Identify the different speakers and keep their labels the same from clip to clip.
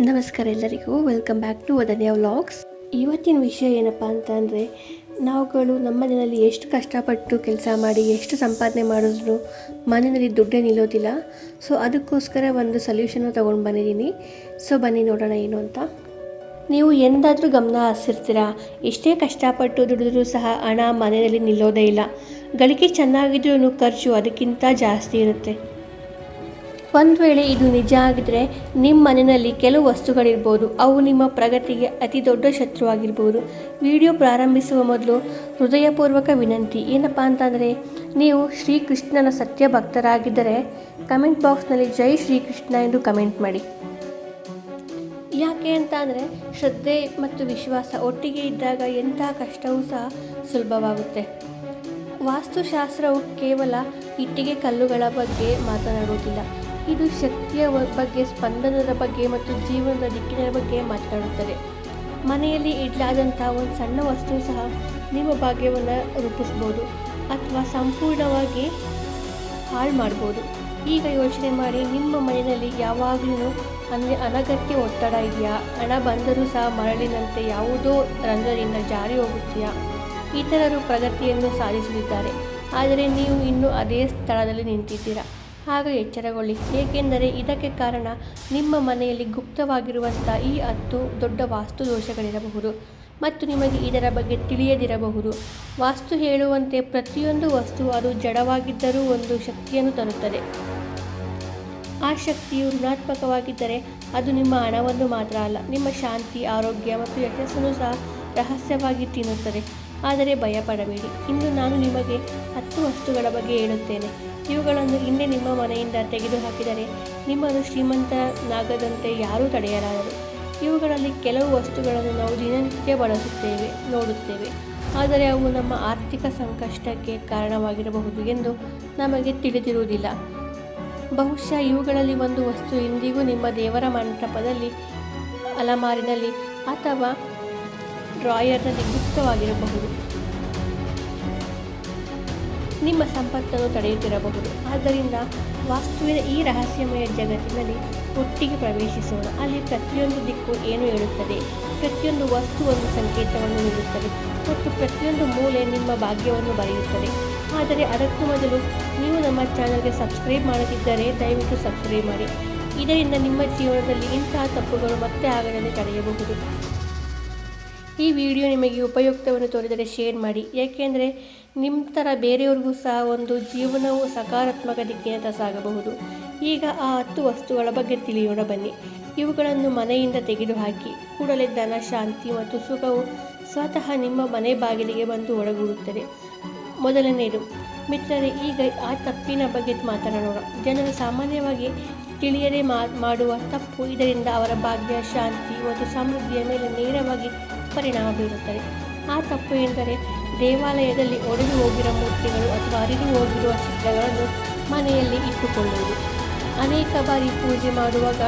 Speaker 1: ನಮಸ್ಕಾರ ಎಲ್ಲರಿಗೂ. Welcome back to Vadanya vlogs ಇವತ್ತಿನ ವಿಷಯ ಏನಪ್ಪ ಅಂತಂದರೆ ನಾವುಗಳು ನಮ್ಮ ಮನೆಯಲ್ಲಿ ಎಷ್ಟು ಕಷ್ಟಪಟ್ಟು ಕೆಲಸ ಮಾಡಿ, ಎಷ್ಟು ಸಂಪಾದನೆ ಮಾಡಿದ್ರು ಮನೆಯಲ್ಲಿ ದುಡ್ಡೇ ನಿಲ್ಲೋದಿಲ್ಲ. ಸೊ ಅದಕ್ಕೋಸ್ಕರ ಒಂದು ಸೊಲ್ಯೂಷನ್ ತೊಗೊಂಡು ಬಂದಿದ್ದೀನಿ. ಸೊ ಬನ್ನಿ ನೋಡೋಣ ಏನು ಅಂತ. ನೀವು ಎಂದಾದರೂ ಗಮನ ಹರಿಸಿರ್ತೀರಾ? ಎಷ್ಟೇ ಕಷ್ಟಪಟ್ಟು ದುಡಿದ್ರೂ ಸಹ ಹಣ ಮನೆಯಲ್ಲಿ ನಿಲ್ಲೋದೇ ಇಲ್ಲ. ಗಳಿಕೆ ಚೆನ್ನಾಗಿದ್ರೂ ಖರ್ಚು ಅದಕ್ಕಿಂತ ಜಾಸ್ತಿ ಇರುತ್ತೆ. ಒಂದು ವೇಳೆ ಇದು ನಿಜ ಆಗಿದ್ರೆ ನಿಮ್ಮ ಮನೆಯಲ್ಲಿ ಕೆಲವು ವಸ್ತುಗಳಿರ್ಬೋದು. ಅವು ನಿಮ್ಮ ಪ್ರಗತಿಗೆ ಅತಿ ದೊಡ್ಡ ಶತ್ರುವಾಗಿರ್ಬೋದು. ವಿಡಿಯೋ ಪ್ರಾರಂಭಿಸುವ ಮೊದಲು ಹೃದಯಪೂರ್ವಕ ವಿನಂತಿ, ಏನಪ್ಪ ಅಂತಂದರೆ ನೀವು ಶ್ರೀಕೃಷ್ಣನ ಸತ್ಯ ಭಕ್ತರಾಗಿದ್ದರೆ ಕಮೆಂಟ್ ಬಾಕ್ಸ್ನಲ್ಲಿ ಜೈ ಶ್ರೀಕೃಷ್ಣ ಎಂದು ಕಮೆಂಟ್ ಮಾಡಿ. ಯಾಕೆ ಅಂತ ಅಂದರೆ ಶ್ರದ್ಧೆ ಮತ್ತು ವಿಶ್ವಾಸ ಒಟ್ಟಿಗೆ ಇದ್ದಾಗ ಎಂಥ ಕಷ್ಟವೂ ಸಹ ಸುಲಭವಾಗುತ್ತೆ. ವಾಸ್ತುಶಾಸ್ತ್ರವು ಕೇವಲ ಇಟ್ಟಿಗೆ ಕಲ್ಲುಗಳ ಬಗ್ಗೆ ಮಾತನಾಡುವುದಿಲ್ಲ. ಇದು ಶಕ್ತಿಯ ಬಗ್ಗೆ, ಸ್ಪಂದನದ ಬಗ್ಗೆ ಮತ್ತು ಜೀವನದ ದಿಕ್ಕಿನ ಬಗ್ಗೆ ಮಾತನಾಡುತ್ತದೆ. ಮನೆಯಲ್ಲಿ ಇಡಲಾದಂಥ ಒಂದು ಸಣ್ಣ ವಸ್ತು ಸಹ ನಿಮ್ಮ ಭಾಗ್ಯವನ್ನು ರೂಪಿಸ್ಬೋದು ಅಥವಾ ಸಂಪೂರ್ಣವಾಗಿ ಹಾಳು ಮಾಡ್ಬೋದು. ಈಗ ಯೋಚನೆ ಮಾಡಿ, ನಿಮ್ಮ ಮನೆಯಲ್ಲಿ ಯಾವಾಗಲೂ ಅಂದರೆ ಅನಗತ್ಯ ಒತ್ತಡ ಇದೆಯಾ? ಹಣ ಬಂದರೂ ಸಹ ಮರಳಿನಂತೆ ಯಾವುದೋ ರಂಧ್ರದಿಂದ ಜಾರಿ ಹೋಗುತ್ತೀಯಾ? ಇತರರು ಪ್ರಗತಿಯನ್ನು ಸಾಧಿಸಲಿದ್ದಾರೆ. ಆದರೆ ನೀವು ಇನ್ನೂ ಅದೇ ಸ್ಥಳದಲ್ಲಿ ನಿಂತಿದ್ದೀರಾ? ಆಗ ಎಚ್ಚರಗೊಳ್ಳಿ. ಏಕೆಂದರೆ ಇದಕ್ಕೆ ಕಾರಣ ನಿಮ್ಮ ಮನೆಯಲ್ಲಿ ಗುಪ್ತವಾಗಿರುವಂಥ ಈ ಹತ್ತು ದೊಡ್ಡ ವಾಸ್ತು ದೋಷಗಳಿರಬಹುದು ಮತ್ತು ನಿಮಗೆ ಇದರ ಬಗ್ಗೆ ತಿಳಿಯದಿರಬಹುದು. ವಾಸ್ತು ಹೇಳುವಂತೆ ಪ್ರತಿಯೊಂದು ವಸ್ತು ಅದು ಜಡವಾಗಿದ್ದರೂ ಒಂದು ಶಕ್ತಿಯನ್ನು ತರುತ್ತದೆ. ಆ ಶಕ್ತಿಯು ಋಣಾತ್ಮಕವಾಗಿದ್ದರೆ ಅದು ನಿಮ್ಮ ಹಣವನ್ನು ಮಾತ್ರ ಅಲ್ಲ, ನಿಮ್ಮ ಶಾಂತಿ, ಆರೋಗ್ಯ ಮತ್ತು ಯಶಸ್ಸನ್ನು ಸಹ ರಹಸ್ಯವಾಗಿ ತಿನ್ನುತ್ತದೆ. ಆದರೆ ಭಯಪಡಬೇಡಿ. ಇಂದು ನಾನು ನಿಮಗೆ ಹತ್ತು ವಸ್ತುಗಳ ಬಗ್ಗೆ ಹೇಳುತ್ತೇನೆ. ಇವುಗಳನ್ನು ಹಿಂದೆ ನಿಮ್ಮ ಮನೆಯಿಂದ ತೆಗೆದುಹಾಕಿದರೆ ನಿಮ್ಮನ್ನು ಶ್ರೀಮಂತನಾಗದಂತೆ ಯಾರೂ ತಡೆಯಲಾರರು. ಇವುಗಳಲ್ಲಿ ಕೆಲವು ವಸ್ತುಗಳನ್ನು ನಾವು ದಿನನಿತ್ಯ ಬಳಸುತ್ತೇವೆ, ನೋಡುತ್ತೇವೆ. ಆದರೆ ಅವು ನಮ್ಮ ಆರ್ಥಿಕ ಸಂಕಷ್ಟಕ್ಕೆ ಕಾರಣವಾಗಿರಬಹುದು ಎಂದು ನಮಗೆ ತಿಳಿದಿರುವುದಿಲ್ಲ. ಬಹುಶಃ ಇವುಗಳಲ್ಲಿ ಒಂದು ವಸ್ತು ಇಂದಿಗೂ ನಿಮ್ಮ ದೇವರ ಮಂಟಪದಲ್ಲಿ ಅಲಮಾರಿನಲ್ಲಿ ಅಥವಾ ಡ್ರಾಯರ್ನಲ್ಲಿ ಗುಪ್ತವಾಗಿರಬಹುದು ನಿಮ್ಮ ಸಂಪತ್ತನ್ನು ತಡೆಯುತ್ತಿರಬಹುದು. ಆದ್ದರಿಂದ ವಾಸ್ತುವಿನ ಈ ರಹಸ್ಯಮಯ ಜಗತ್ತಿನಲ್ಲಿ ಒಟ್ಟಿಗೆ ಪ್ರವೇಶಿಸೋಣ. ಅಲ್ಲಿ ಪ್ರತಿಯೊಂದು ದಿಕ್ಕು ಏನು ಹೇಳುತ್ತದೆ? ಪ್ರತಿಯೊಂದು ವಸ್ತು ಒಂದು ಸಂಕೇತವನ್ನು ನೀಡುತ್ತದೆ ಮತ್ತು ಪ್ರತಿಯೊಂದು ಮೂಲೆ ನಿಮ್ಮ ಭಾಗ್ಯವನ್ನು ಬರೆಯುತ್ತದೆ. ಆದರೆ ಅದಕ್ಕೂ ಮೊದಲು ನೀವು ನಮ್ಮ ಚಾನಲ್ಗೆ ಸಬ್ಸ್ಕ್ರೈಬ್ ಮಾಡದಿದ್ದರೆ ದಯವಿಟ್ಟು ಸಬ್ಸ್ಕ್ರೈಬ್ ಮಾಡಿ. ಇದರಿಂದ ನಿಮ್ಮ ಜೀವನದಲ್ಲಿ ಇಂತಹ ತಪ್ಪುಗಳು ಮತ್ತೆ ಆಗದಂತೆ ತಡೆಯಬಹುದು. ಈ ವಿಡಿಯೋ ನಿಮಗೆ ಉಪಯುಕ್ತವನ್ನು ತೋರಿದರೆ ಶೇರ್ ಮಾಡಿ. ಏಕೆಂದರೆ ನಿಮ್ಮ ಥರ ಬೇರೆಯವ್ರಿಗೂ ಸಹ ಒಂದು ಜೀವನವು ಸಕಾರಾತ್ಮಕ ದಿಕ್ಕಿನತ್ತ ಸಾಗಬಹುದು. ಈಗ ಆ ಹತ್ತು ವಸ್ತುಗಳ ಬಗ್ಗೆ ತಿಳಿಯೋಣ ಬನ್ನಿ. ಇವುಗಳನ್ನು ಮನೆಯಿಂದ ತೆಗೆದುಹಾಕಿ, ಕೂಡಲೇ ಧನ, ಶಾಂತಿ ಮತ್ತು ಸುಖವು ಸ್ವತಃ ನಿಮ್ಮ ಮನೆ ಬಾಗಿಲಿಗೆ ಬಂದು ಒಳಗೂಡುತ್ತದೆ. ಮೊದಲನೆಯದು, ಮಿತ್ರರೇ, ಈಗ ಆ ತಪ್ಪಿನ ಬಗ್ಗೆ ಮಾತನಾಡೋಣ. ಜನರು ಸಾಮಾನ್ಯವಾಗಿ ತಿಳಿಯದೆ ಮಾಡುವ ತಪ್ಪು ಇದರಿಂದ ಅವರ ಭಾಗ್ಯ, ಶಾಂತಿ ಮತ್ತು ಸಮೃದ್ಧಿಯ ಮೇಲೆ ನೇರವಾಗಿ ಪರಿಣಾಮ ಬೀರುತ್ತದೆ. ಆ ತಪ್ಪು ಎಂದರೆ ದೇವಾಲಯದಲ್ಲಿ ಒಡೆದು ಹೋಗಿರೋ ಮೂರ್ತಿಗಳು ಅಥವಾ ಅರಿದು ಹೋಗಿರುವ ಚಿತ್ರಗಳನ್ನು ಮನೆಯಲ್ಲಿ ಇಟ್ಟುಕೊಳ್ಳುವುದು. ಅನೇಕ ಬಾರಿ ಪೂಜೆ ಮಾಡುವಾಗ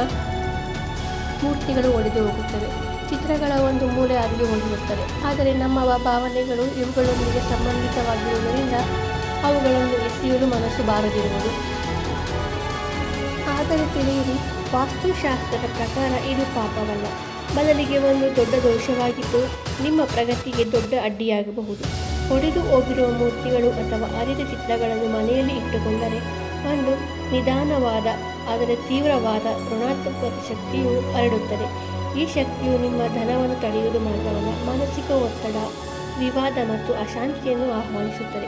Speaker 1: ಮೂರ್ತಿಗಳು ಒಡೆದು ಹೋಗುತ್ತವೆ. ಚಿತ್ರಗಳ ಒಂದು ಮೂಲೆ ಅರಿದು ಹೋಗಿರುತ್ತದೆ ಆದರೆ ನಮ್ಮ ಭಾವನೆಗಳು ಇವುಗಳೊಂದಿಗೆ ಸಂಬಂಧಿತವಾಗಿರುವುದರಿಂದ ಅವುಗಳನ್ನು ಎಸೆಯಲು ಮನಸ್ಸು ಬಾರದಿರುವುದು. ಆದರೆ ತಿಳಿಯಿರಿ, ವಾಸ್ತುಶಾಸ್ತ್ರದ ಪ್ರಕಾರ ಇದು ಪಾಪವಲ್ಲ. ಬದಲಿಗೆ ಒಂದು ದೊಡ್ಡ ದೋಷವಾಗಿದ್ದು ನಿಮ್ಮ ಪ್ರಗತಿಗೆ ದೊಡ್ಡ ಅಡ್ಡಿಯಾಗಬಹುದು. ಒಡೆದು ಹೋಗಿರುವ ಮೂರ್ತಿಗಳು ಅಥವಾ ಅರಿದ ಚಿತ್ರಗಳನ್ನು ಮನೆಯಲ್ಲಿ ಇಟ್ಟುಕೊಂಡರೆ ಒಂದು ನಿಧಾನವಾದ, ಆದರೆ ತೀವ್ರವಾದ ಋಣಾತ್ಮಕ ಶಕ್ತಿಯು ಹರಡುತ್ತದೆ. ಈ ಶಕ್ತಿಯು ನಿಮ್ಮ ಧನವನ್ನು ತಡೆಯುವುದು ಮಾತ್ರವಲ್ಲ, ಮಾನಸಿಕ ಒತ್ತಡ, ವಿವಾದ ಮತ್ತು ಅಶಾಂತಿಯನ್ನು ಆಹ್ವಾನಿಸುತ್ತದೆ.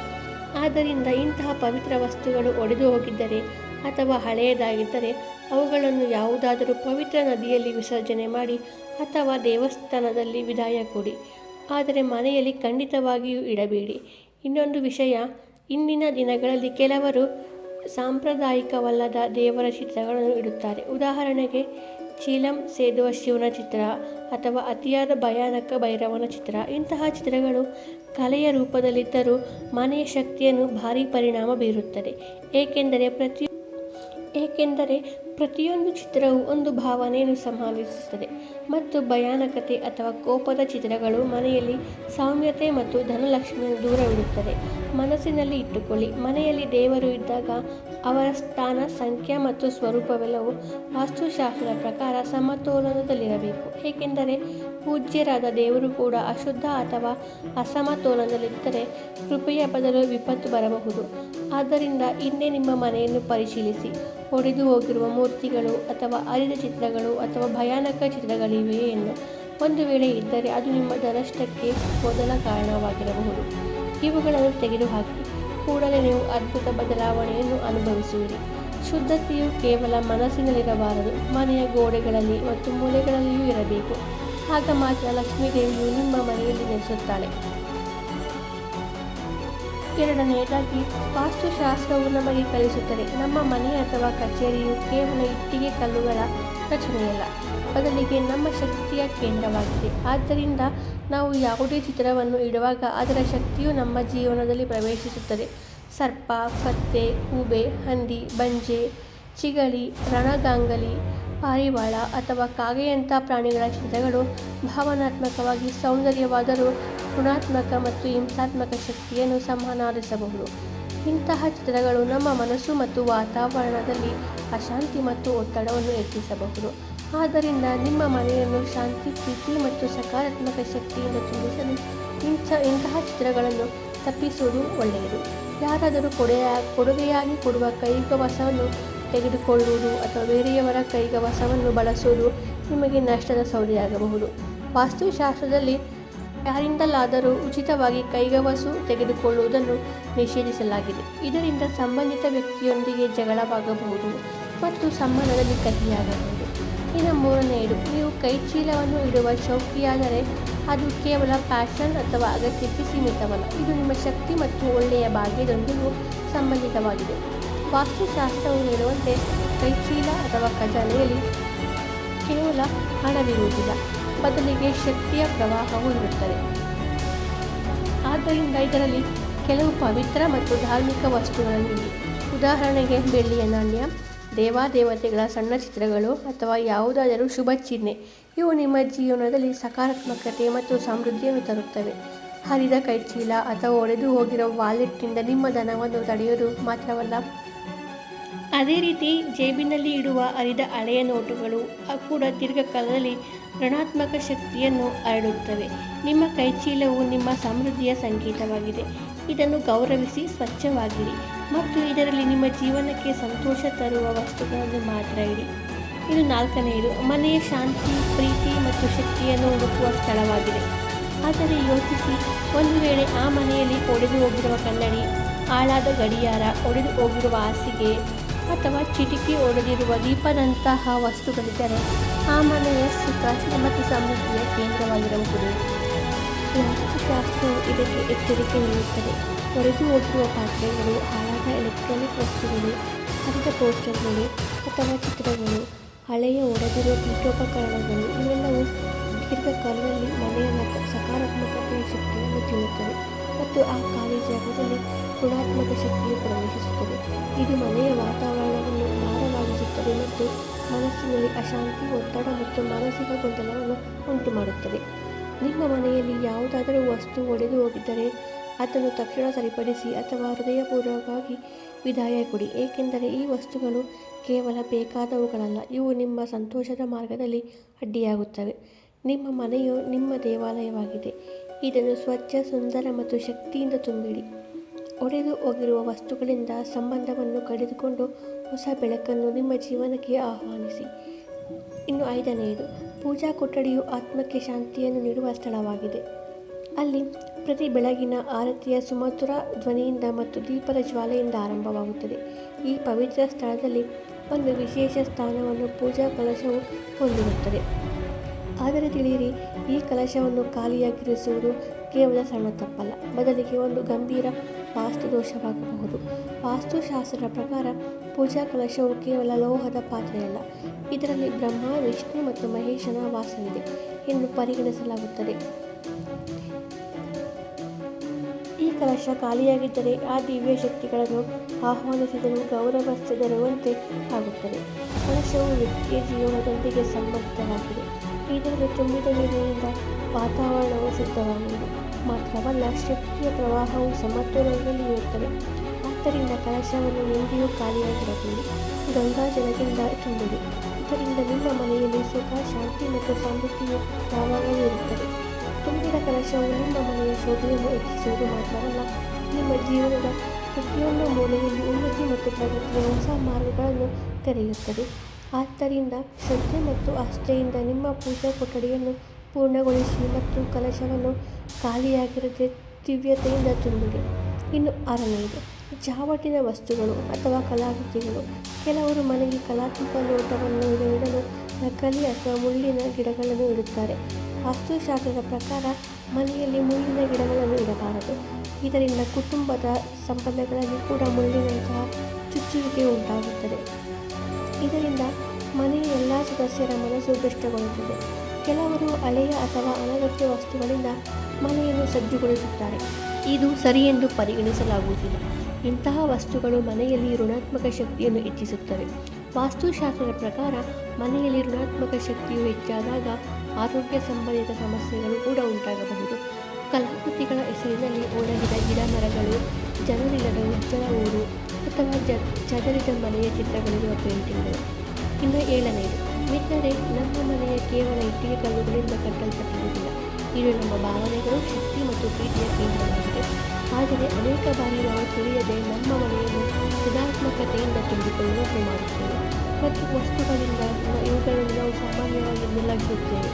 Speaker 1: ಆದ್ದರಿಂದ ಇಂತಹ ಪವಿತ್ರ ವಸ್ತುಗಳು ಒಡೆದು ಹೋಗಿದ್ದರೆ ಅಥವಾ ಹಳೆಯದಾಗಿದ್ದರೆ ಅವುಗಳನ್ನು ಯಾವುದಾದರೂ ಪವಿತ್ರ ನದಿಯಲ್ಲಿ ವಿಸರ್ಜನೆ ಮಾಡಿ ಅಥವಾ ದೇವಸ್ಥಾನದಲ್ಲಿ ವಿದಾಯ ಕೊಡಿ. ಆದರೆ ಮನೆಯಲ್ಲಿ ಖಂಡಿತವಾಗಿಯೂ ಇಡಬೇಡಿ. ಇನ್ನೊಂದು ವಿಷಯ, ಇಂದಿನ ದಿನಗಳಲ್ಲಿ ಕೆಲವರು ಸಾಂಪ್ರದಾಯಿಕವಲ್ಲದ ದೇವರ ಚಿತ್ರಗಳನ್ನು ಇಡುತ್ತಾರೆ. ಉದಾಹರಣೆಗೆ, ಚೀಲಂ ಸೇದುವ ಶಿವನ ಚಿತ್ರ ಅಥವಾ ಅತಿಯಾದ ಭಯಾನಕ ಭೈರವನ ಚಿತ್ರ. ಇಂತಹ ಚಿತ್ರಗಳು ಕಲೆಯ ರೂಪದಲ್ಲಿದ್ದರೂ ಮನೆಯ ಶಕ್ತಿಯನ್ನು ಭಾರಿ ಪರಿಣಾಮ ಬೀರುತ್ತದೆ. ಏಕೆಂದರೆ ಪ್ರತಿ ಏಕೆಂದರೆ ಪ್ರತಿಯೊಂದು ಚಿತ್ರವು ಒಂದು ಭಾವನೆಯನ್ನು ಸಂಭಾಲಿಸುತ್ತದೆ ಮತ್ತು ಭಯಾನಕತೆ ಅಥವಾ ಕೋಪದ ಚಿತ್ರಗಳು ಮನೆಯಲ್ಲಿ ಸೌಮ್ಯತೆ ಮತ್ತು ಧನಲಕ್ಷ್ಮಿಯನ್ನು ದೂರವಿಡುತ್ತದೆ. ಮನಸ್ಸಿನಲ್ಲಿ ಇಟ್ಟುಕೊಳ್ಳಿ. ಮನೆಯಲ್ಲಿ ದೇವರು ಇದ್ದಾಗ ಅವರ ಸ್ಥಾನ, ಸಂಖ್ಯೆ ಮತ್ತು ಸ್ವರೂಪವೆಲ್ಲವೂ ವಾಸ್ತುಶಾಸ್ತ್ರದ ಪ್ರಕಾರ ಸಮತೋಲನದಲ್ಲಿರಬೇಕು. ಏಕೆಂದರೆ ಪೂಜ್ಯರಾದ ದೇವರು ಕೂಡ ಅಶುದ್ಧ ಅಥವಾ ಅಸಮತೋಲನದಲ್ಲಿದ್ದರೆ ಕೃಪೆಯ ಬದಲು ವಿಪತ್ತು ಬರಬಹುದು. ಆದ್ದರಿಂದ ಇನ್ನೇ ನಿಮ್ಮ ಮನೆಯನ್ನು ಪರಿಶೀಲಿಸಿ. ಒಡೆದು ಹೋಗಿರುವ ಮೂರ್ತಿಗಳು ಅಥವಾ ಅರಿದ ಚಿತ್ರಗಳು ಅಥವಾ ಭಯಾನಕ ಚಿತ್ರಗಳಿವೆಯೇ ಎಂದು ಒಂದು ವೇಳೆ ಇದ್ದರೆ ಅದು ನಿಮ್ಮ ಧನಷ್ಟಕ್ಕೆ ಮೊದಲ ಕಾರಣವಾಗಿರಬಹುದು. ಇವುಗಳನ್ನು ತೆಗೆದುಹಾಕಿ. ಕೂಡಲೇ ನೀವು ಅದ್ಭುತ ಬದಲಾವಣೆಯನ್ನು ಅನುಭವಿಸುವಿರಿ. ಶುದ್ಧತೆಯು ಕೇವಲ ಮನಸ್ಸಿನಲ್ಲಿರಬಾರದು, ಮನೆಯ ಗೋಡೆಗಳಲ್ಲಿ ಮತ್ತು ಮೂಲೆಗಳಲ್ಲಿಯೂ ಇರಬೇಕು. ಆಗ ಮಾತ್ರ ಲಕ್ಷ್ಮೀದೇವಿಯು ನಿಮ್ಮ ಮನೆಯಲ್ಲಿ ನೆಲೆಸುತ್ತಾಳೆ. ಎರಡನೆಯದಾಗಿ ವಾಸ್ತುಶಾಸ್ತ್ರವು ನಮಗೆ ಕಲಿಸುತ್ತದೆ, ನಮ್ಮ ಮನೆ ಅಥವಾ ಕಚೇರಿಯು ಕೇವಲ ಇಟ್ಟಿಗೆ ಕಲ್ಲುಗಳ ರಚನೆಯಲ್ಲ. ಬದಲಿಗೆ ನಮ್ಮ ಶಕ್ತಿಯ ಕೇಂದ್ರವಾಗಿದೆ. ಆದ್ದರಿಂದ ನಾವು ಯಾವುದೇ ಚಿತ್ರವನ್ನು ಇಡುವಾಗ ಅದರ ಶಕ್ತಿಯು ನಮ್ಮ ಜೀವನದಲ್ಲಿ ಪ್ರವೇಶಿಸುತ್ತದೆ. ಸರ್ಪ, ಕತ್ತೆ ಕೂಬೆ ಹಂದಿ, ಬಂಜೆ, ಚಿಗಳಿ, ರಣಗಾಂಗಲಿ, ಪಾರಿವಾಳ ಅಥವಾ ಕಾಗೆಯಂಥ ಪ್ರಾಣಿಗಳ ಚಿತ್ರಗಳು ಭಾವನಾತ್ಮಕವಾಗಿ ಸೌಂದರ್ಯವಾದರೂ ಋಣಾತ್ಮಕ ಮತ್ತು ಹಿಂಸಾತ್ಮಕ ಶಕ್ತಿಯನ್ನು ಸಮಾನಾರಿಸಬಹುದು. ಇಂತಹ ಚಿತ್ರಗಳು ನಮ್ಮ ಮನಸ್ಸು ಮತ್ತು ವಾತಾವರಣದಲ್ಲಿ ಅಶಾಂತಿ ಮತ್ತು ಒತ್ತಡವನ್ನು ಹೆಚ್ಚಿಸಬಹುದು. ಆದ್ದರಿಂದ ನಿಮ್ಮ ಮನೆಯನ್ನು ಶಾಂತಿ, ಪ್ರೀತಿ ಮತ್ತು ಸಕಾರಾತ್ಮಕ ಶಕ್ತಿಯಿಂದ ತುಂಬಿಸಲು ಇಂಥ ಇಂತಹ ಚಿತ್ರಗಳನ್ನು ತಪ್ಪಿಸುವುದು ಒಳ್ಳೆಯದು. ಯಾರಾದರೂ ಕೊಡೆಯ ಕೊಡುಗೆಯಾಗಿ ಕೊಡುವ ಕೈಗವಸವನ್ನು ತೆಗೆದುಕೊಳ್ಳುವುದು ಅಥವಾ ಬೇರೆಯವರ ಕೈಗವಸವನ್ನು ಬಳಸುವುದು ನಿಮಗೆ ನಷ್ಟದ ಸೌದೆಯಾಗಬಹುದು. ವಾಸ್ತುಶಾಸ್ತ್ರದಲ್ಲಿ ಯಾರಿಂದಲಾದರೂ ಉಚಿತವಾಗಿ ಕೈಗವಸು ತೆಗೆದುಕೊಳ್ಳುವುದನ್ನು ನಿಷೇಧಿಸಲಾಗಿದೆ. ಇದರಿಂದ ಸಂಬಂಧಿತ ವ್ಯಕ್ತಿಯೊಂದಿಗೆ ಜಗಳವಾಗಬಹುದು ಮತ್ತು ಸಂಬಂಧದಲ್ಲಿ ಕಹಿಯಾಗಬಹುದು. ಇನ್ನು ಇಡು. ನೀವು ಕೈಚೀಲವನ್ನು ಇಡುವ ಶೌಕಿಯಾದರೆ ಅದು ಕೇವಲ ಫ್ಯಾಷನ್ ಅಥವಾ ಅಗತ್ಯಕ್ಕೆ ಸೀಮಿತವಲ್ಲ. ಇದು ನಿಮ್ಮ ಶಕ್ತಿ ಮತ್ತು ಒಳ್ಳೆಯ ಭಾಗ್ಯದೊಂದಿಗೂ ಸಂಬಂಧಿತವಾಗಿದೆ. ವಾಸ್ತುಶಾಸ್ತ್ರವು ಹೇಳುವಂತೆ ಕೈಚೀಲ ಅಥವಾ ಖಜಾನೆಯಲ್ಲಿ ಕೇವಲ ಹಣವಿರುವುದಿಲ್ಲ. ಬದಲಿಗೆ ಶಕ್ತಿಯ ಪ್ರವಾಹವೂ ಇರುತ್ತದೆ. ಆದ್ದರಿಂದ ಇದರಲ್ಲಿ ಕೆಲವು ಪವಿತ್ರ ಮತ್ತು ಧಾರ್ಮಿಕ ವಸ್ತುಗಳಿವೆ ಉದಾಹರಣೆಗೆ ಬೆಳ್ಳಿಯ ನಾಣ್ಯ ದೇವಾದೇವತೆಗಳ ಸಣ್ಣ ಚಿತ್ರಗಳು ಅಥವಾ ಯಾವುದಾದರೂ ಶುಭ ಚಿಹ್ನೆ. ಇವು ನಿಮ್ಮ ಜೀವನದಲ್ಲಿ ಸಕಾರಾತ್ಮಕತೆ ಮತ್ತು ಸಮೃದ್ಧಿಯನ್ನು ತರುತ್ತವೆ. ಹರಿದ ಕೈಚೀಲ ಅಥವಾ ಒಡೆದು ಹೋಗಿರೋ ವಾಲೆಟ್ನಿಂದ ನಿಮ್ಮ ಧನವನ್ನು ತಡೆಯೋದು ಮಾತ್ರವಲ್ಲ ಅದೇ ರೀತಿ ಜೇಬಿನಲ್ಲಿ ಇಡುವ ಅರಿದ ಹಳೆಯ ನೋಟುಗಳು ಕೂಡ ದೀರ್ಘಕಾಲದಲ್ಲಿ ಋಣಾತ್ಮಕ ಶಕ್ತಿಯನ್ನು ಹರಡುತ್ತವೆ. ನಿಮ್ಮ ಕೈಚೀಲವು ನಿಮ್ಮ ಸಮೃದ್ಧಿಯ ಸಂಕೇತವಾಗಿದೆ. ಇದನ್ನು ಗೌರವಿಸಿ ಸ್ವಚ್ಛವಾಗಿರಿ ಮತ್ತು ಇದರಲ್ಲಿ ನಿಮ್ಮ ಜೀವನಕ್ಕೆ ಸಂತೋಷ ತರುವ ವಸ್ತುಗಳನ್ನು ಮಾತ್ರ ಇಡಿ. ಇದು ನಾಲ್ಕನೆಯದು, ಮನೆಯ ಶಾಂತಿ, ಪ್ರೀತಿ ಮತ್ತು ಶಕ್ತಿಯನ್ನು ಹುಡುಕುವ ಸ್ಥಳವಾಗಿದೆ. ಆದರೆ ಯೋಚಿಸಿ, ಒಂದು ವೇಳೆ ಆ ಮನೆಯಲ್ಲಿ ಒಡೆದು ಹೋಗಿರುವ ಕನ್ನಡಿ, ಹಾಳಾದ ಗಡಿಯಾರ, ಒಡೆದು ಹೋಗಿರುವ ಹಾಸಿಗೆ ಅಥವಾ ಚಿಟಿಕಿ ಒಡೆದಿರುವ ದೀಪದಂತಹ ವಸ್ತುಗಳಿದ್ದರೆ ಆ ಮನೆಯ ಸುಖ ಮತ್ತು ಸಮೃದ್ಧಿಯ ಕೇಂದ್ರವಾಗಿರಬಹುದು. ವಾಸ್ತುಶಾಸ್ತ್ರವು ಇದಕ್ಕೆ ಎಚ್ಚರಿಕೆ ನೀಡುತ್ತದೆ. ಒಡೆದು ಹೋಗಿರುವ ಪಾತ್ರೆಗಳು ಹಾಳಾದ ಎಲೆಕ್ಟ್ರಾನಿಕ್ ವಸ್ತುಗಳು, ಹರಿದ ಪೋಸ್ಟರ್ಗಳು ಅಥವಾ ಚಿತ್ರಗಳು, ಹಳೆಯ ಒಡೆದಿರುವ ಪೀಠೋಪಕರಣಗಳು, ಇವೆಲ್ಲವೂ ದೀರ್ಘಕಾಲದಲ್ಲಿ ಮನೆಯ ಸಕಾರಾತ್ಮಕತೆಯ ಶಕ್ತಿಯನ್ನು ತಿನ್ನುತ್ತವೆ ಮತ್ತು ಆ ಖಾಲಿ ಜಾಗದಲ್ಲಿ ಗುಣಾತ್ಮಕ ಶಕ್ತಿಯು ಪ್ರವೇಶಿಸುತ್ತದೆ. ಇದು ಮನೆಯ ವಾತಾವರಣ ಮತ್ತು ಮನಸ್ಸಿನಲ್ಲಿ ಅಶಾಂತಿ, ಒತ್ತಡ ಮತ್ತು ಮಾನಸಿಕ ಗೊಂದಲವನ್ನು ಉಂಟುಮಾಡುತ್ತದೆ. ನಿಮ್ಮ ಮನೆಯಲ್ಲಿ ಯಾವುದಾದರೂ ವಸ್ತು ಒಡೆದು ಹೋಗಿದ್ದರೆ ಅದನ್ನು ತಕ್ಷಣ ಸರಿಪಡಿಸಿ ಅಥವಾ ಹೃದಯಪೂರ್ವಕವಾಗಿ ವಿದಾಯ ಕೊಡಿ. ಏಕೆಂದರೆ ಈ ವಸ್ತುಗಳು ಕೇವಲ ಬೇಕಾದವುಗಳಲ್ಲ, ಇವು ನಿಮ್ಮ ಸಂತೋಷದ ಮಾರ್ಗದಲ್ಲಿ ಅಡ್ಡಿಯಾಗುತ್ತವೆ. ನಿಮ್ಮ ಮನೆಯು ನಿಮ್ಮ ದೇವಾಲಯವಾಗಿದೆ. ಇದನ್ನು ಸ್ವಚ್ಛ, ಸುಂದರ ಮತ್ತು ಶಕ್ತಿಯಿಂದ ತುಂಬಿಡಿ. ಒಡೆದು ಹೋಗಿರುವ ವಸ್ತುಗಳಿಂದ ಸಂಬಂಧವನ್ನು ಕಡಿದುಕೊಂಡು ಹೊಸ ಬೆಳಕನ್ನು ನಿಮ್ಮ ಜೀವನಕ್ಕೆ ಆಹ್ವಾನಿಸಿ. ಇನ್ನು ಐದನೆಯದು, ಪೂಜಾ ಕೊಠಡಿಯು ಆತ್ಮಕ್ಕೆ ಶಾಂತಿಯನ್ನು ನೀಡುವ ಸ್ಥಳವಾಗಿದೆ. ಅಲ್ಲಿ ಪ್ರತಿ ಬೆಳಗಿನ ಆರತಿಯ ಸುಮಧುರ ಧ್ವನಿಯಿಂದ ಮತ್ತು ದೀಪದ ಜ್ವಾಲೆಯಿಂದ ಆರಂಭವಾಗುತ್ತದೆ. ಈ ಪವಿತ್ರ ಸ್ಥಳದಲ್ಲಿ ಒಂದು ವಿಶೇಷ ಸ್ಥಾನವನ್ನು ಪೂಜಾ ಕಲಶವು ಹೊಂದಿರುತ್ತದೆ. ಆದರೆ ತಿಳಿಯಿರಿ, ಈ ಕಲಶವನ್ನು ಖಾಲಿಯಾಗಿರಿಸುವುದು ಕೇವಲ ಸಣ್ಣ ತಪ್ಪಲ್ಲ, ಬದಲಿಗೆ ಒಂದು ಗಂಭೀರ ವಾಸ್ತು ದೋಷವಾಗಬಹುದು ವಾಸ್ತುಶಾಸ್ತ್ರದ ಪ್ರಕಾರ ಪೂಜಾ ಕಲಶವು ಕೇವಲ ಲೋಹದ ಪಾತ್ರೆಯಲ್ಲ. ಇದರಲ್ಲಿ ಬ್ರಹ್ಮ, ವಿಷ್ಣು ಮತ್ತು ಮಹೇಶನ ವಾಸವಿದೆ ಎಂದು ಪರಿಗಣಿಸಲಾಗುತ್ತದೆ. ಈ ಕಲಶ ಖಾಲಿಯಾಗಿದ್ದರೆ ಆ ದಿವ್ಯ ಶಕ್ತಿಗಳನ್ನು ಆಹ್ವಾನಿಸಿದರೂ ಗೌರವಿಸಿದರುವಂತೆ ಆಗುತ್ತದೆ. ಕಲಶವು ವ್ಯಕ್ತಿಯ ಜೀವನದೊಂದಿಗೆ ಸಂಬಂಧಿತವಾಗಿದೆ. ಇದರಲ್ಲಿ ತುಂಬಿದ ನೀರಿನಿಂದ ವಾತಾವರಣವು ಶುದ್ಧವಾಗುವುದು ಮಾತ್ರವಲ್ಲ, ಶಕ್ತಿಯ ಪ್ರವಾಹವು ಸಮತೋಲನದಲ್ಲಿ ಇರುತ್ತದೆ. ಆದ್ದರಿಂದ ಕಲಶವನ್ನು ಎಂದಿಯೂ ಖಾಲಿಯಾಗಿರಬೇಡಿ ಗಂಗಾ ಜಲದಿಂದ ತುಂಬಿದೆ ಇದರಿಂದ ನಿಮ್ಮ ಮನೆಯಲ್ಲಿ ಸುಖ, ಶಾಂತಿ ಮತ್ತು ಸಮೃದ್ಧಿಯು ಯಾವಾಗಲೂ ಇರುತ್ತದೆ. ತುಂಬಿದ ಕಲಶವು ನಿಮ್ಮ ಮನೆಯ ಶೋಭೆಯನ್ನು ಹೆಚ್ಚಿಸುವುದು ಮಾತ್ರವಲ್ಲ, ನಿಮ್ಮ ಜೀವನದ ಪ್ರತಿಯೊಂದು ಮೂಲೆಯಲ್ಲಿ ಉನ್ನತಿ ಮತ್ತು ಪ್ರಗತಿಯ ಹೊಸ ಮಾರ್ಗಗಳನ್ನು ತೆರೆಯುತ್ತದೆ. ಆದ್ದರಿಂದ ಶ್ರದ್ಧೆ ಮತ್ತು ಆಸ್ಥೆಯಿಂದ ನಿಮ್ಮ ಪೂಜಾ ಕೊಠಡಿಯನ್ನು ಪೂರ್ಣಗೊಳಿಸಿ ಮತ್ತು ಕಲಶವನ್ನು ಖಾಲಿಯಾಗಿರದೆ ದಿವ್ಯತೆಯಿಂದ ತುಂಬಿದೆ ಇನ್ನು ಆರನೆಯದು. ಜಾವಟಿನ ವಸ್ತುಗಳು ಅಥವಾ ಕಲಾಕೃತಿಗಳು. ಕೆಲವರು ಮನೆಗೆ ಕಲಾತ್ಮಕ ನೋಟವನ್ನು ನೀಡಲು ನಕಲಿ ಅಥವಾ ಮುಳ್ಳಿನ ಗಿಡಗಳನ್ನು ಇಡುತ್ತಾರೆ. ವಾಸ್ತುಶಾಸ್ತ್ರದ ಪ್ರಕಾರ ಮನೆಯಲ್ಲಿ ಮುಳ್ಳಿನ ಗಿಡಗಳನ್ನು ಇಡಬಾರದು. ಇದರಿಂದ ಕುಟುಂಬದ ಸಂಬಂಧಗಳಲ್ಲಿ ಕೂಡ ಮುಳ್ಳಿನಂತಹ ಚುಚ್ಚುವಿಕೆ ಉಂಟಾಗುತ್ತದೆ. ಇದರಿಂದ ಮನೆಯ ಎಲ್ಲ ಸದಸ್ಯರ ಮನಸ್ಸು ದುಷ್ಟಗೊಳ್ಳುತ್ತದೆ. ಕೆಲವರು ಹಳೆಯ ಅಥವಾ ಅನಗತ್ಯ ವಸ್ತುಗಳಿಂದ ಮನೆಯನ್ನು ಸಜ್ಜುಗೊಳಿಸುತ್ತಾರೆ. ಇದು ಸರಿ ಎಂದು ಪರಿಗಣಿಸಲಾಗುವುದಿಲ್ಲ. ಇಂತಹ ವಸ್ತುಗಳು ಮನೆಯಲ್ಲಿ ಋಣಾತ್ಮಕ ಶಕ್ತಿಯನ್ನು ಹೆಚ್ಚಿಸುತ್ತವೆ. ವಾಸ್ತುಶಾಸ್ತ್ರದ ಪ್ರಕಾರ, ಮನೆಯಲ್ಲಿ ಋಣಾತ್ಮಕ ಶಕ್ತಿಯು ಹೆಚ್ಚಾದಾಗ ಆರೋಗ್ಯ ಸಂಬಂಧಿತ ಸಮಸ್ಯೆಗಳು ಕೂಡ ಉಂಟಾಗಬಹುದು. ಕಲಾಕೃತಿಗಳ ಹೆಸರಿನಲ್ಲಿ ಒಣಗಿದ ಗಿಡ ಮರಗಳು ಜನರಿಲ್ಲದ ಉಜ್ಜಲ ಊರು ಅಥವಾ ಜ, ಚದರಿದ ಮನೆಯ ಚಿತ್ರಗಳಿರುವ ಪೇಂಟಿಂಗ್ಗಳು. ಇನ್ನು ಏಳನೆಯದು ಮಿತ್ರರೆ ನಮ್ಮ ಮನೆಯ ಕೇವಲ ಇಟ್ಟಿಗೆ ಕಲ್ಲುಗಳಿಂದ ಕಟ್ಟಲ್ಪಟ್ಟಿರುವುದಿಲ್ಲ. ಇದು ನಮ್ಮ ಭಾವನೆಗಳು, ಶಕ್ತಿ ಮತ್ತು ಪ್ರೀತಿಯ ಕೇಂದ್ರವಾಗಿದೆ ಆದರೆ ಅನೇಕ ಬಾರಿ ನಾವು ತಿಳಿಯದೆ ನಮ್ಮ ಮನೆಯನ್ನು ಸೃಜಾತ್ಮಕತೆಯಿಂದ ತುಂಬಿಕೊಳ್ಳುವಂತೆ ಮಾಡುತ್ತೇವೆ. ಮತ್ತು ವಸ್ತುಗಳಿಂದ ಇವುಗಳನ್ನು ನಾವು ಸಾಮಾನ್ಯವಾಗಿ ನಿರ್ಲಕ್ಷಿಸುತ್ತೇವೆ.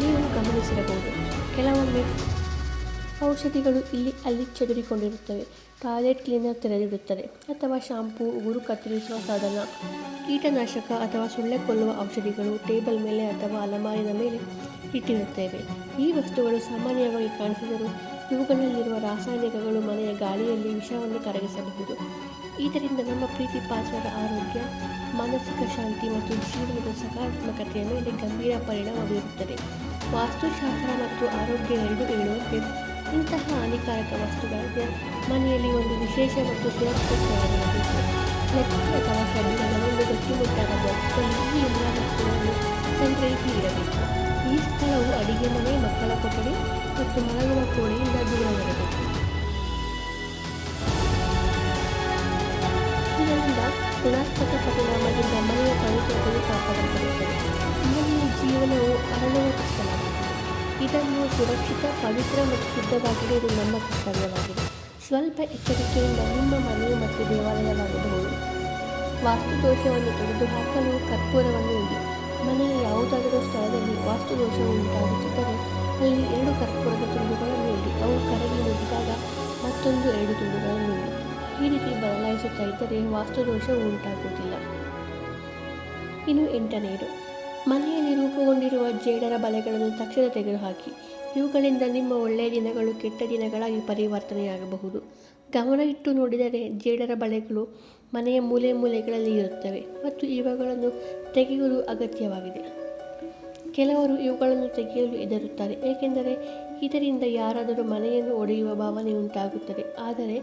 Speaker 1: ನೀವು ಗಮನಿಸಿರಬಹುದು, ಕೆಲವೊಮ್ಮೆ ಔಷಧಿಗಳು ಇಲ್ಲಿ ಅಲ್ಲಿ ಚದುರಿಕೊಂಡಿರುತ್ತವೆ, ಟಾಯ್ಲೆಟ್ ಕ್ಲೀನರ್ ತೆರೆದಿರುತ್ತದೆ ಅಥವಾ ಶಾಂಪೂ, ಉಗುರು ಕತ್ತರಿಸುವ ಸಾಧನ, ಕೀಟನಾಶಕ ಅಥವಾ ಸೊಳ್ಳೆ ಕೊಲ್ಲುವ ಔಷಧಿಗಳು ಟೇಬಲ್ ಮೇಲೆ ಅಥವಾ ಅಲಮಾರಿನ ಮೇಲೆ ಇಟ್ಟಿರುತ್ತೇವೆ. ಈ ವಸ್ತುಗಳು ಸಾಮಾನ್ಯವಾಗಿ ಕಾಣಿಸಿದರೂ ಇವುಗಳಲ್ಲಿರುವ ರಾಸಾಯನಿಕಗಳು ಮನೆಯ ಗಾಳಿಯಲ್ಲಿ ವಿಷವನ್ನು ಕರಗಿಸಬಹುದು. ಇದರಿಂದ ನಮ್ಮ ಪ್ರೀತಿ ಪಾತ್ರದ ಆರೋಗ್ಯ, ಮಾನಸಿಕ ಶಾಂತಿ ಮತ್ತು ಜೀವನದ ಸಕಾರಾತ್ಮಕತೆಯ ಮೇಲೆ ಗಂಭೀರ ಪರಿಣಾಮ ಬೀರುತ್ತದೆ. ವಾಸ್ತುಶಾಸ್ತ್ರ ಮತ್ತು ಆರೋಗ್ಯ ಎರಡು ಹೇಳುವಂತೆ, ಇಂತಹ ಹಾನಿಕಾರಕ ವಸ್ತುಗಳಿಗೆ ಮನೆಯಲ್ಲಿ ಒಂದು ವಿಶೇಷ ಮತ್ತು ಸುರಕ್ಷಿತ ಸ್ಥಳವಿರಬೇಕು ಅಥವಾ ಕಬ್ಬಿಣದ ಒಂದು ಈ ಎಲ್ಲ ವಸ್ತುಗಳನ್ನು ಸಂಗ್ರಹಿಸಿ ಇಡಬೇಕು. ಈ ಸ್ಥಳವು ಅಡಿಗೆ ಮನೆ, ಮಕ್ಕಳ ಕೊಠಡಿ ಮತ್ತು ಮಲಗುವ ಕೋಣೆಯಿಂದ ದೂರವಿರಬೇಕು. ಇದರಿಂದ ಋಣಾತ್ಮಕ ಪರಿಣಾಮದಿಂದ ಮನೆಯ ಪವಿತ್ರತೆಯು ಕಾಪಾಡಲ್ಪಡುತ್ತದೆ. ಮನೆಯ ಜೀವನವು ಅರಳುವ ಕಷ್ಟವಾಗಿದೆ ಇದನ್ನು ಸುರಕ್ಷಿತ, ಪವಿತ್ರ ಮತ್ತು ಶುದ್ಧವಾಗಿಡುವುದು ನಮ್ಮ ಕರ್ತವ್ಯವಾಗಿದೆ. ಸ್ವಲ್ಪ ಎಚ್ಚರಿಕೆಯಿಂದ ನಿಮ್ಮ ಮನೆ ಮತ್ತು ದೇವಾಲಯವಾಗಬಹುದು ವಾಸ್ತುದೋಷವನ್ನು ತೆಗೆದುಹಾಕಲು ಕರ್ಪೂರವನ್ನು ಇಡಿ ಮನೆಯ ಯಾವುದಾದರೂ ಸ್ಥಳದಲ್ಲಿ ವಾಸ್ತುದೋಷವು ಉಂಟಾಗುತ್ತಿದ್ದರೆ ಅಲ್ಲಿ ಎರಡು ಕರ್ಪೂರದ ತುಂಡುಗಳನ್ನು ಇಡಿ. ಅವು ಕರಗಿ ಮುಗಿದಾಗ ಮತ್ತೊಂದು ಎರಡು ತುಂಡುಗಳನ್ನು ಇಡಿ. ಈ ರೀತಿ ಬದಲಾಯಿಸುತ್ತಾ ಇದ್ದರೆ ವಾಸ್ತುದೋಷವು ಉಂಟಾಗುವುದಿಲ್ಲ. ಇನ್ನು ಎಂಟನೆಯದು ಮನೆಯಲ್ಲಿ ರೂಪುಗೊಂಡಿರುವ ಜೇಡರ ಬಲೆಗಳನ್ನು ತಕ್ಷಣ ತೆಗೆದುಹಾಕಿ. ಇವುಗಳಿಂದ ನಿಮ್ಮ ಒಳ್ಳೆಯ ದಿನಗಳು ಕೆಟ್ಟ ದಿನಗಳಾಗಿ ಪರಿವರ್ತನೆಯಾಗಬಹುದು. ಗಮನ ಇಟ್ಟು ನೋಡಿದರೆ ಜೇಡರ ಬಲೆಗಳು ಮನೆಯ ಮೂಲೆ ಮೂಲೆಗಳಲ್ಲಿ ಇರುತ್ತವೆ ಮತ್ತು ಇವುಗಳನ್ನು ತೆಗೆಯುವುದು ಅಗತ್ಯವಾಗಿದೆ. ಕೆಲವರು ಇವುಗಳನ್ನು ತೆಗೆಯಲು ಹೆದರುತ್ತಾರೆ, ಏಕೆಂದರೆ ಇದರಿಂದ ಯಾರಾದರೂ ಮನೆಯನ್ನು ಒಡೆಯುವ ಭಾವನೆ ಉಂಟಾಗುತ್ತದೆ. ಆದರೆ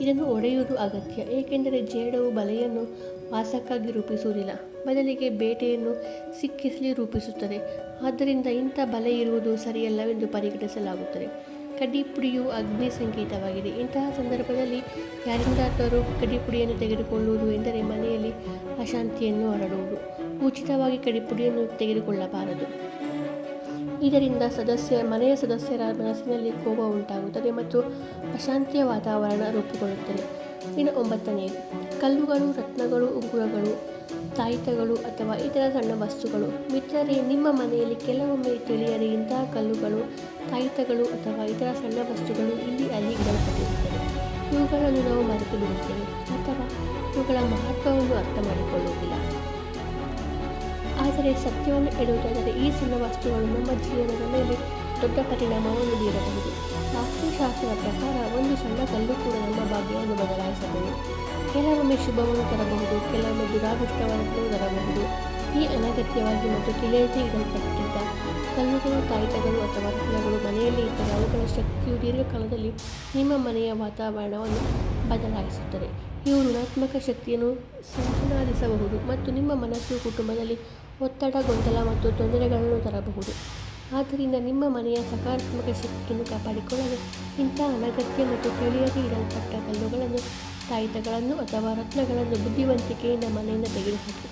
Speaker 1: ಇದನ್ನು ಒಡೆಯುವುದು ಅಗತ್ಯ, ಏಕೆಂದರೆ ಜೇಡವು ಬಲೆಯನ್ನು ವಾಸಕ್ಕಾಗಿ ರೂಪಿಸುವುದಿಲ್ಲ, ಬದಲಿಗೆ ಬೇಟೆಯನ್ನು ಸಿಕ್ಕಿಸಲಿ ರೂಪಿಸುತ್ತದೆ. ಆದ್ದರಿಂದ ಇಂಥ ಬಲೆ ಇರುವುದು ಸರಿಯಲ್ಲವೆಂದು ಪರಿಗಣಿಸಲಾಗುತ್ತದೆ. ಕಡ್ಡಿಪುಡಿಯು ಅಗ್ನಿ ಸಂಕೇತವಾಗಿದೆ. ಇಂತಹ ಸಂದರ್ಭದಲ್ಲಿ ಯಾರಿಂದಾದರೂ ಕಡ್ಡಿಪುಡಿಯನ್ನು ತೆಗೆದುಕೊಳ್ಳುವುದು ಎಂದರೆ ಮನೆಯಲ್ಲಿ ಅಶಾಂತಿಯನ್ನು ಹರಡುವುದು. ಉಚಿತವಾಗಿ ಕಡಿಪುಡಿಯನ್ನು ತೆಗೆದುಕೊಳ್ಳಬಾರದು. ಇದರಿಂದ ಸದಸ್ಯ, ಮನೆಯ ಸದಸ್ಯರ ಮನಸ್ಸಿನಲ್ಲಿ ಕೋಪ ಉಂಟಾಗುತ್ತದೆ ಮತ್ತು ಅಶಾಂತಿಯ ವಾತಾವರಣ ರೂಪುಗೊಳ್ಳುತ್ತದೆ. ಇನ್ನು ಒಂಬತ್ತನೆಯದು, ಕಲ್ಲುಗಳು, ರತ್ನಗಳು, ಉಂಗುರಗಳು ತಾಯಿತಗಳು ಅಥವಾ ಇತರ ಸಣ್ಣ ವಸ್ತುಗಳು. ಮಿತ್ರರೇ, ನಿಮ್ಮ ಮನೆಯಲ್ಲಿ ಕೆಲವೊಮ್ಮೆ ತಿಳಿಯದೆ ಇಂತಹ ಕಲ್ಲುಗಳು, ತಾಯಿತಗಳು ಅಥವಾ ಇತರ ಸಣ್ಣ ವಸ್ತುಗಳು ಇಲ್ಲಿ ಅಲ್ಲಿ ಇಡಲ್ಪಟ್ಟಿರುತ್ತವೆ ಇವುಗಳನ್ನು ನಾವು ಮರೆತು ಬಿಡುತ್ತೇವೆ ಅಥವಾ ಇವುಗಳ ಮಹತ್ವವನ್ನು ಅರ್ಥ ಮಾಡಿಕೊಳ್ಳುವುದಿಲ್ಲ ಆದರೆ ಸತ್ಯವನ್ನು ಹೇಳುವುದಾದರೆ ಈ ಸಣ್ಣ ವಸ್ತುಗಳು ನಮ್ಮ ಜೀವನದ ಮೇಲೆ ದೊಡ್ಡ ಪರಿಣಾಮವನ್ನು ಬೀರಬಹುದು. ವಾಸ್ತುಶಾಸ್ತ್ರದ ಪ್ರಕಾರ ಒಂದು ಸಣ್ಣ ಕಲ್ಲು ಕೂಡ ನಮ್ಮ ಭಾಗ್ಯವನ್ನು ಬದಲಾಯಿಸಬಹುದು. ಕೆಲವೊಮ್ಮೆ ಶುಭವನ್ನು ತರಬಹುದು, ಕೆಲವೊಮ್ಮೆ ದುರಾದೃಷ್ಟವನ್ನು ತರಬಹುದು. ಈ ಅನಗತ್ಯವಾಗಿ ಮತ್ತು ತಿಳಿಯದೆ ಇಡಲ್ಪಟ್ಟಿದ್ದ ಕಲ್ಲುಗಳು ತಾಯಿತಗಳು ಅಥವಾ ರತ್ನಗಳು ಮನೆಯಲ್ಲಿ ಇದ್ದರೆ ಅವುಗಳ ಶಕ್ತಿಯು ದೀರ್ಘಕಾಲದಲ್ಲಿ ನಿಮ್ಮ ಮನೆಯ ವಾತಾವರಣವನ್ನು ಬದಲಾಯಿಸುತ್ತದೆ. ಇವು ಋಣಾತ್ಮಕ ಶಕ್ತಿಯನ್ನು ಸಂಪನಾದಿಸಬಹುದು ಮತ್ತು ನಿಮ್ಮ ಮನಸ್ಸು ಕುಟುಂಬದಲ್ಲಿ ಒತ್ತಡ, ಗೊಂದಲ ಮತ್ತು ತೊಂದರೆಗಳನ್ನು ತರಬಹುದು. ಆದ್ದರಿಂದ ನಿಮ್ಮ ಮನೆಯ ಸಕಾರಾತ್ಮಕ ಶಕ್ತಿಯನ್ನು ಕಾಪಾಡಿಕೊಳ್ಳಲು ಇಂಥ ಅನಗತ್ಯ ಮತ್ತು ತಿಳಿಯದೆ ಇಡಲ್ಪಟ್ಟ ಕಲ್ಲುಗಳನ್ನು ತಾಯಿತಗಳನ್ನು ಅಥವಾ ರತ್ನಗಳನ್ನು ಬುದ್ಧಿವಂತಿಕೆಯಿಂದ ಮನೆಯಿಂದ ತೆಗೆದುಹಾಕಿ.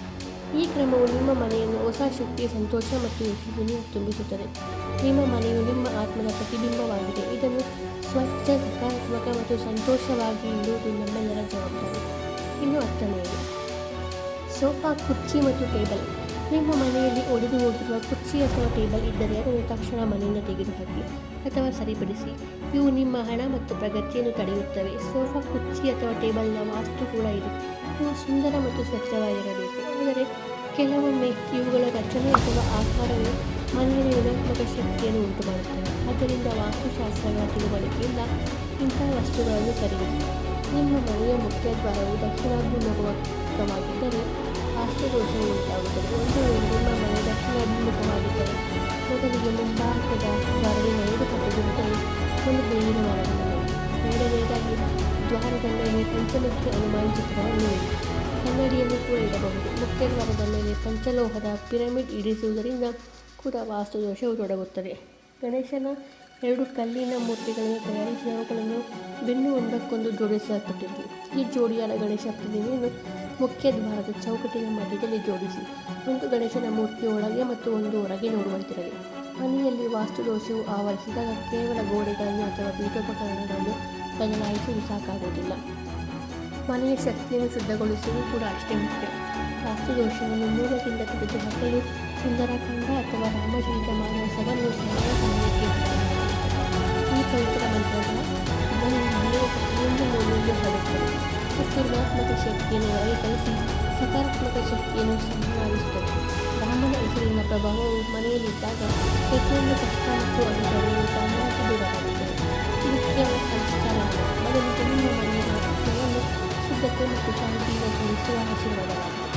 Speaker 1: ಈ ಕ್ರಮವು ನಿಮ್ಮ ಮನೆಯನ್ನು ಹೊಸ ಶಕ್ತಿ ಸಂತೋಷ ಮತ್ತು ಯಶಸ್ಸನ್ನು ತುಂಬಿಸುತ್ತದೆ. ನಿಮ್ಮ ಮನೆಯು ನಿಮ್ಮ ಆತ್ಮದ ಪ್ರತಿಬಿಂಬವಾಗಿದೆ. ಇದನ್ನು ಸ್ವಚ್ಛ, ಸಕಾರಾತ್ಮಕ ಮತ್ತು ಸಂತೋಷವಾಗಿ ಇಡುವುದು ನಮ್ಮೆಲ್ಲರ ಜವಾಬ್ದಾರಿ. ಇನ್ನು ಹತ್ತನೆಯದು. ಸೋಫಾ, ಕುರ್ಚಿ ಮತ್ತು ಟೇಬಲ್. ನಿಮ್ಮ ಮನೆಯಲ್ಲಿ ಒಡೆದು ಹೋಗಿರುವ ಕುರ್ಚಿ ಅಥವಾ ಟೇಬಲ್ ಇದ್ದರೆ ಅದನ್ನು ತಕ್ಷಣ ಮನೆಯಿಂದ ತೆಗೆದುಹಾಕಿ ಅಥವಾ ಸರಿಪಡಿಸಿ. ಇವು ನಿಮ್ಮ ಹಣ ಮತ್ತು ಪ್ರಗತಿಯನ್ನು ತಡೆಯುತ್ತವೆ. ಸೋಫಾ, ಕುರ್ಚಿ ಅಥವಾ ಟೇಬಲ್ನ ವಾಸ್ತು ಕೂಡ ಇದೆ. ಇವು ಸುಂದರ ಮತ್ತು ಸ್ವಚ್ಛವಾಗಿರಬೇಕು. ಆದರೆ ಕೆಲವೊಮ್ಮೆ ಇವುಗಳ ರಚನೆ ಅಥವಾ ಆಕಾರವು ಮನೆಯ ಋಣಾತ್ಮಕ ಶಕ್ತಿಯನ್ನು ಉಂಟು ಮಾಡುತ್ತವೆ ಆದ್ದರಿಂದ ವಾಸ್ತುಶಾಸ್ತ್ರಗಳ ತಿಳುವಳಿಕೆಯಿಂದ ಇಂತಹ ವಸ್ತುಗಳನ್ನು ಖರೀದಿಸಿ. ನಿಮ್ಮ ಮನೆಯ ಮುಖ್ಯ ದ್ವಾರವು ದಕ್ಷಿಣಾಭಿಮುಖವಾಗಿದ್ದರೆ ವಾಸ್ತುದೋಷವು ಉಂಟಾಗುತ್ತದೆ ಒಂದು ನಿಮ್ಮ ಮನೆ ದಕ್ಷಿಣಾಭಿಮುಖವಾಗಿದ್ದರೆ ಮೊದಲಿಗೆ ಮುಂಭಾಗದ ದ್ವಾರದಿಂದ ಎರಡು ಪಕ್ಕದಿಂದಲೇ ಒಂದು ಬೇವಿನ ಮರವನ್ನು ಎರಡನೇದಾಗಿ ದ್ವಾರದ ಮೇಲೆ ಪಂಚಮುಖಿ ಹನುಮಾನ್ ಚಿತ್ರವನ್ನು ಕನ್ನಡಿಯನ್ನು ಕೂಡ ಇಡಬಹುದು ಮುಖ್ಯ ದ್ವಾರದ ಮೇಲೆ ಪಂಚಲೋಹದ ಪಿರಮಿಡ್ ಇಡಿಸುವುದರಿಂದ ಕೂಡ ವಾಸ್ತುದೋಷವು ತೊಡಗುತ್ತದೆ ಗಣೇಶನ ಎರಡು ಕಲ್ಲಿನ ಮೂರ್ತಿಗಳನ್ನು ತಯಾರಿಸಿ ಅವುಗಳನ್ನು ಬೆನ್ನು ಒಂದಕ್ಕೊಂದು ಜೋಡಿಸಲ್ಪಟ್ಟಿತ್ತು ಈ ಜೋಡಿಯಾದ ಗಣೇಶ ಪ್ರತಿಮೆಯನ್ನು ಮುಖ್ಯ ದ್ವಾರದ ಚೌಕಟ್ಟಿನ ಮಧ್ಯದಲ್ಲಿ ಜೋಡಿಸಿ. ಒಂದು ಗಣೇಶನ ಮೂರ್ತಿ ಒಳಗೆ ಮತ್ತು ಒಂದು ಹೊರಗೆ ನೋಡುವಂತಿರಲಿ. ಮನೆಯಲ್ಲಿ ವಾಸ್ತುದೋಷವು ಆವರಿಸಿದಾಗ ಕೇವಲ ಗೋಡೆಗಳನ್ನು ಅಥವಾ ಪೀಠೋಪಕರಣಗಳನ್ನು ಬದಲಾಯಿಸಲು ಸಾಕಾಗುವುದಿಲ್ಲ ಮನೆಯ ಶಕ್ತಿಯನ್ನು ಶುದ್ಧಗೊಳಿಸುವುದು ಕೂಡ ಅಷ್ಟೇ ಮುಖ್ಯ. ವಾಸ್ತುದೋಷವನ್ನು ಮೂಲದಿಂದ ತೆಗೆದುಹಾಕಲು ಸುಂದರಕಾಂಡ ಅಥವಾ ರಾಮಚರಿತ ಮಾನಸವನ್ನು ಸರಳ ಸಮಯಕ್ಕೆ ಈ ಪವಿತ್ರ ಮಂತ್ರಗಳ ಇದನ್ನು ಮನೆಯ ಪ್ರತಿಯೊಂದು ಮೂಲೆಯಲ್ಲಿ ಹರಡುತ್ತದೆ. ಋಣಾತ್ಮಕ ಶಕ್ತಿಯನ್ನು ಕಲಿಸಿ ಸಕಾರಾತ್ಮಕ ಶಕ್ತಿಯನ್ನು ಸಂಪಾದಿಸುತ್ತದೆ ಬ್ರಾಹ್ಮಣ ಹೆಸರಿನ ಪ್ರಭಾವವು ಮನೆಯಲ್ಲಿದ್ದಾಗ ಪ್ರತಿಯೊಂದು ಕಷ್ಟ ಮತ್ತು ಅನುಭವವು ತಾನಾಗಿ ದೂರವಾಗುತ್ತದೆ ಇದು ಕೇವಲ ಸಂಸ್ಕಾರ ಮೊದಲು ನಿಮ್ಮ ಮನೆಯ ಆರೋಗ್ಯವನ್ನು ಶುದ್ಧತೆ ಮತ್ತು ಶಾಂತಿಯಿಂದ ತುಂಬಿಸುವ ಆಶೀರ್ವಾದವಾಗಿದೆ.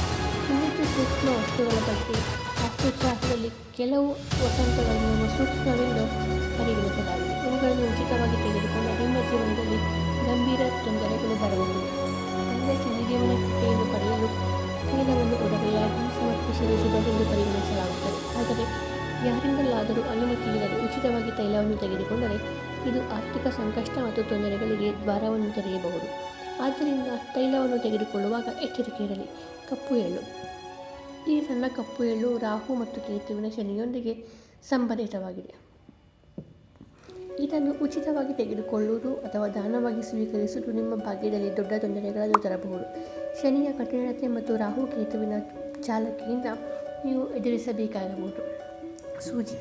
Speaker 1: ಇನ್ನಿಷ್ಟು ಸೂಕ್ಷ್ಮ ವಸ್ತುಗಳ ಬಗ್ಗೆ ವಾಸ್ತುಶಾಸ್ತ್ರದಲ್ಲಿ ಕೆಲವು ವಸಂತಗಳನ್ನು ಸೂಕ್ಷ್ಮವೆಂದು ಪರಿಗಣಿಸಲಾಗಿದೆ. ಇವುಗಳನ್ನು ಉಚಿತವಾಗಿ ತೆಗೆದುಕೊಂಡು ನಿಮ್ಮ ಜೀವನದಲ್ಲಿ ಗಂಭೀರ ತೊಂದರೆಗಳು ಬರಬಹುದು. ತಂದೆಗೆ ಕೃಪೆಯನ್ನು ಪಡೆಯಲು ತೈಲವನ್ನು ಒಡವೆಯಾಗಿ ಸಮರ್ಪಿಸಲು ಶುಭವೆಂದು ಪರಿಗಣಿಸಲಾಗುತ್ತದೆ. ಆದರೆ ಯಾರಿಂದಲಾದರೂ ಅನುಮತಿ ಇಲ್ಲದೆ ಉಚಿತವಾಗಿ ತೈಲವನ್ನು ತೆಗೆದುಕೊಂಡರೆ ಇದು ಆರ್ಥಿಕ ಸಂಕಷ್ಟ ಮತ್ತು ತೊಂದರೆಗಳಿಗೆ ದ್ವಾರವನ್ನು ತೆರೆಯಬಹುದು. ಆದ್ದರಿಂದ ತೈಲವನ್ನು ತೆಗೆದುಕೊಳ್ಳುವಾಗ ಎಚ್ಚರಿಕೆ ಇರಲಿ. ಕಪ್ಪು ಎಳ್ಳು. ಈ ಸಣ್ಣ ಕಪ್ಪು ಎಳ್ಳು ರಾಹು ಮತ್ತು ಕೇತುವಿನ ಶನಿಯೊಂದಿಗೆ ಸಂಬಂಧಿತವಾಗಿದೆ. ಇದನ್ನು ಉಚಿತವಾಗಿ ತೆಗೆದುಕೊಳ್ಳುವುದು ಅಥವಾ ದಾನವಾಗಿ ಸ್ವೀಕರಿಸುವುದು ನಿಮ್ಮ ಭಾಗ್ಯದಲ್ಲಿ ದೊಡ್ಡ ತೊಂದರೆಗಳನ್ನು ತರಬಹುದು. ಶನಿಯ ಕಠಿಣತೆ ಮತ್ತು ರಾಹು ಕೇತುವಿನ ಚಾಲಕಿಯಿಂದ ನೀವು ಎದುರಿಸಬೇಕಾಗಬಹುದು. ಸೂಜಿ,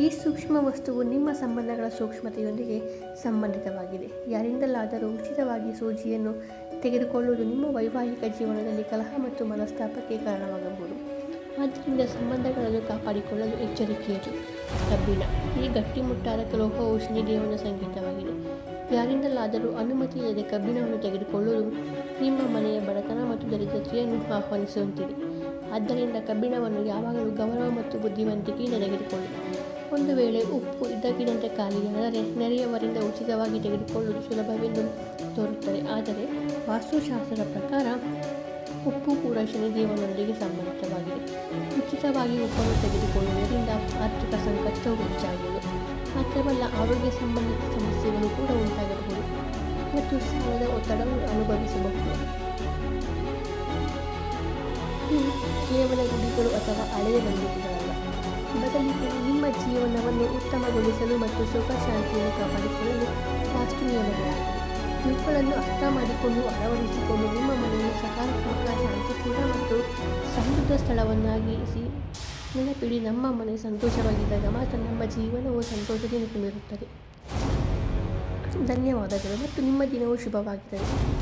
Speaker 1: ಈ ಸೂಕ್ಷ್ಮ ವಸ್ತುವು ನಿಮ್ಮ ಸಂಬಂಧಗಳ ಸೂಕ್ಷ್ಮತೆಯೊಂದಿಗೆ ಸಂಬಂಧಿತವಾಗಿದೆ. ಯಾರಿಂದಲಾದರೂ ಉಚಿತವಾಗಿ ಸೂಜಿಯನ್ನು ತೆಗೆದುಕೊಳ್ಳುವುದು ನಿಮ್ಮ ವೈವಾಹಿಕ ಜೀವನದಲ್ಲಿ ಕಲಹ ಮತ್ತು ಮನಸ್ತಾಪಕ್ಕೆ ಕಾರಣವಾಗಬಹುದು. ಆದ್ದರಿಂದ ಸಂಬಂಧಗಳನ್ನು ಕಾಪಾಡಿಕೊಳ್ಳಲು ಎಚ್ಚರಿಕೆಯಿರಿ ಕಬ್ಬಿಣ. ಈ ಗಟ್ಟಿಮುಟ್ಟಾದ ಲೋಹವು ಶನಿದೇವನ ಸಂಕೇತವಾಗಿದೆ. ಯಾರಿಂದಲಾದರೂ ಅನುಮತಿ ಇಲ್ಲದೆ ಕಬ್ಬಿಣವನ್ನು ತೆಗೆದುಕೊಳ್ಳಲು ನಿಮ್ಮ ಮನೆಯ ಬಡತನ ಮತ್ತು ದರಿದ್ರತೆಯನ್ನು ಆಹ್ವಾನಿಸುವಂತಿದೆ. ಆದ್ದರಿಂದ ಕಬ್ಬಿಣವನ್ನು ಯಾವಾಗಲೂ ಗೌರವ ಮತ್ತು ಬುದ್ಧಿವಂತಿಕೆಯಿಂದ ತೆಗೆದುಕೊಳ್ಳಿ. ಒಂದು ವೇಳೆ ಉಪ್ಪು ಇದ್ದಕ್ಕಿದ್ದಂತೆ ಖಾಲಿಯಾದರೆ ನೆರೆಯವರಿಂದ ಉಚಿತವಾಗಿ ತೆಗೆದುಕೊಳ್ಳುವುದು ಸುಲಭವೆಂದು ತೋರುತ್ತದೆ. ಆದರೆ ವಾಸ್ತುಶಾಸ್ತ್ರದ ಪ್ರಕಾರ ಉಪ್ಪು ಕೂಡ ಶನಿದೇವನೊಂದಿಗೆ ಸಂಬಂಧಿತವಾಗಿದೆ. ಉಚಿತವಾಗಿ ಉಪ್ಪನ್ನು ತೆಗೆದುಕೊಳ್ಳುವುದರಿಂದ ಆರ್ಥಿಕ ಸಂಕಷ್ಟವು ಹೆಚ್ಚಾಗುವುದು. ಮಾತ್ರವಲ್ಲ, ಆರೋಗ್ಯ ಸಂಬಂಧಿತ ಸಮಸ್ಯೆಗಳು ಕೂಡ ಉಂಟಾಗಬಹುದು. ಮತ್ತು ಸಾಲದ ಒತ್ತಡವನ್ನು ಅನುಭವಿಸಬಹುದು. ಕೇವಲ ಗುಡಿಗಳು ಅಥವಾ ಹಳೆಯ ನಂಬಿಕೆಗಳಲ್ಲ ಬದಲಿಗೆ ನಿಮ್ಮ ಜೀವನವನ್ನು ಉತ್ತಮಗೊಳಿಸಲು ಮತ್ತು ಸುಖ ಶಾಂತಿಯನ್ನು ಕಾಪಾಡಿಕೊಳ್ಳಲು ವಾಸ್ತು ನಿಯಮಗಳಾಗಿವೆ. ಇವುಗಳನ್ನು ಅರ್ಥ ಮಾಡಿಕೊಂಡು ಅಳವಡಿಸಿಕೊಂಡು ನಿಮ್ಮ ಮನೆಯನ್ನು ಸಕಾರಾತ್ಮಕ ಶಾಂತಿಪೂರ್ಣ ಮತ್ತು ಸಮೃದ್ಧ ಸ್ಥಳವನ್ನಾಗಿಸಿ. ನೆನಪಿಡಿ, ನಮ್ಮ ಮನೆ ಸಂತೋಷವಾಗಿದ್ದಾಗ ಮಾತ್ರ ನಮ್ಮ ಜೀವನವು ಸಂತೋಷದಿಂದ ತುಂಬಿರುತ್ತದೆ. ಧನ್ಯವಾದಗಳು ಮತ್ತು ನಿಮ್ಮ ದಿನವು ಶುಭವಾಗಿರಲಿ.